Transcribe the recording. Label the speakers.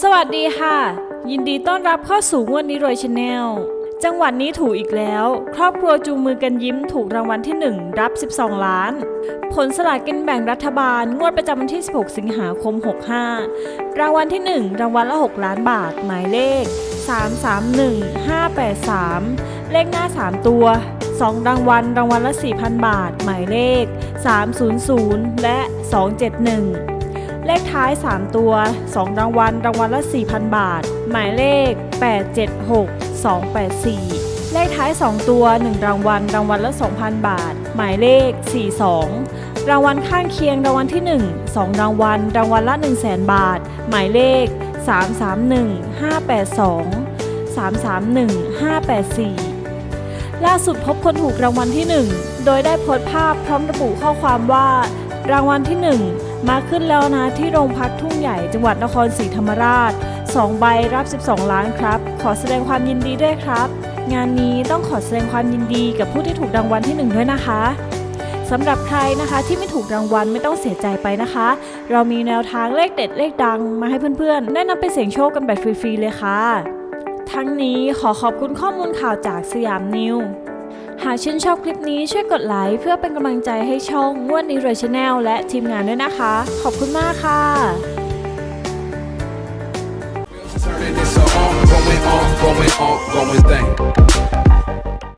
Speaker 1: สวัสดีค่ะ ยินดีต้อนรับเข้าสู่งวดนี้รวยชาแนลจังหวัดนี้ถูกอีกแล้ว ครอบครัวจูงมือกันยิ้มถูกรางวัลที่ 1 รับ 12 ล้าน ผลสลากกินแบ่งรัฐบาล งวดประจำวันที่ 16 สิงหาคม 65 รางวัลที่ 1 รางวัลละ 6 ล้านบาท หมายเลข 331583 เลขหน้า 3 ตัว 2 รางวัล รางวัลละ 4,000 บาท หมายเลข 300 และ 271 เลขท้าย 3 ตัว 2 รางวัล รางวัลละ 4,000 บาท หมายเลข 876 284 เลขท้าย 2 ตัว 1 รางวัล รางวัลละ 2,000 บาท หมายเลข 42 รางวัลข้างเคียง รางวัลที่ 1 2 รางวัล รางวัลละ 100,000 บาท หมายเลข 331 582 331 584 ล่าสุดพบคนถูกรางวัลที่ 1 โดยได้โพสต์ภาพพร้อมระบุข้อความว่า รางวัลที่ 1 มาขึ้นแล้วนะที่โรงพักทุ่งใหญ่จังหวัดนครศรีธรรมราช 2 ใบรับ 12 ล้านครับ ขอแสดงความยินดีด้วยครับ งานนี้ต้องขอแสดงความยินดีกับผู้ที่ถูกรางวัลที่ 1 ด้วยนะคะสำหรับใครนะคะที่ไม่ถูกรางวัลไม่ต้องเสียใจไปนะคะ เรามีแนวทางเลขเด็ดเลขดังมาให้เพื่อนๆ ได้นำไปเสี่ยงโชคกันแบบฟรีๆเลยค่ะ ทั้งนี้ขอขอบคุณข้อมูลข่าวจากสยามนิวหากชื่นชอบคลิปนี้ช่วยกดไลค์เพื่อเป็นกำลังใจให้ช่องงวดนี้รวยชาแนลและทีมงานด้วยนะคะ ขอบคุณมากค่ะ
Speaker 2: Turning this on, going on, going on, going thing.